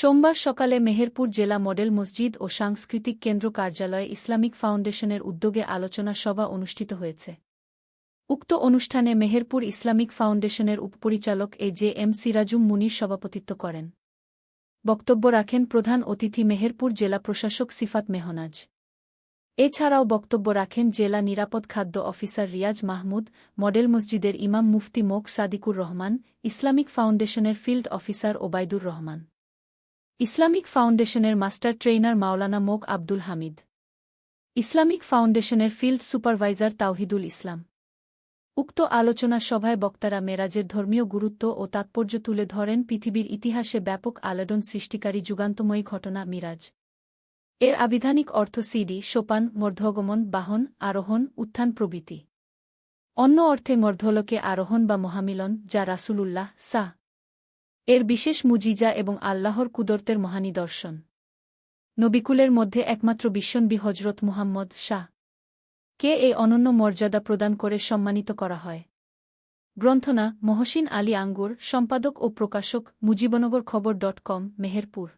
সোমবার সকালে মেহেরপুর জেলা মডেল মসজিদ ও সাংস্কৃতিক কেন্দ্র কার্যালয়ে ইসলামিক ফাউন্ডেশনের উদ্যোগে আলোচনা সভা অনুষ্ঠিত হয়েছে। উক্ত অনুষ্ঠানে মেহেরপুর ইসলামিক ফাউন্ডেশনের উপপরিচালক A J M Sirajum Munir সভাপতিত্ব করেন। বক্তব্য রাখেন প্রধান অতিথি মেহেরপুর জেলা প্রশাসক সিফাত মেহনাজ। এছাড়াও বক্তব্য রাখেন জেলা নিরাপদ খাদ্য অফিসার রিয়াজ মাহমুদ, মডেল মসজিদের ইমাম মুফতি মোক সাদিকুর রহমান, ইসলামিক ফাউন্ডেশনের field officer Obaidur Rahman. Islamic ফাউন্ডেশনের মাস্টার ট্রেইনার মাওলানা মোক আব্দুল হামিদ। ইসলামিক ফাউন্ডেশনের ফিল্ড সুপারভাইজার তাওহিদুল ইসলাম। উক্ত আলোচনা সভায় বক্তারা মেরাজের ধর্মীয় গুরুত্ব ও তাৎপর্য তুলে ধরেন পৃথিবীর ইতিহাসে ব্যাপক আলোড়ন সৃষ্টিকারী যুগান্তময়ী ঘটনা মিরাজ। এর আবিধানিক অর্থ সিডি, সোপান, মর্ধগমন, বাহন, আরোহণ, উত্থান প্রভৃতি। অন্য অর্থে মর্ধলোকে আরোহণ বা মহামিলন, যা রাসূলুল্লাহ, সাহ এর বিশেষ মুজিজা এবং আল্লাহর কুদরতের মহানিদর্শন। নবিকুলের মধ্যে একমাত্র বিশ্বনবী হজরত মুহাম্মদ শাহ। কে এই অনন্য মর্যাদা প্রদান করে সম্মানিত করা হয়? গ্রন্থনা মহসিন আলী আঙ্গুর, সম্পাদক ও প্রকাশক মুজিবনগর খবর ডট কম, মেহেরপুর।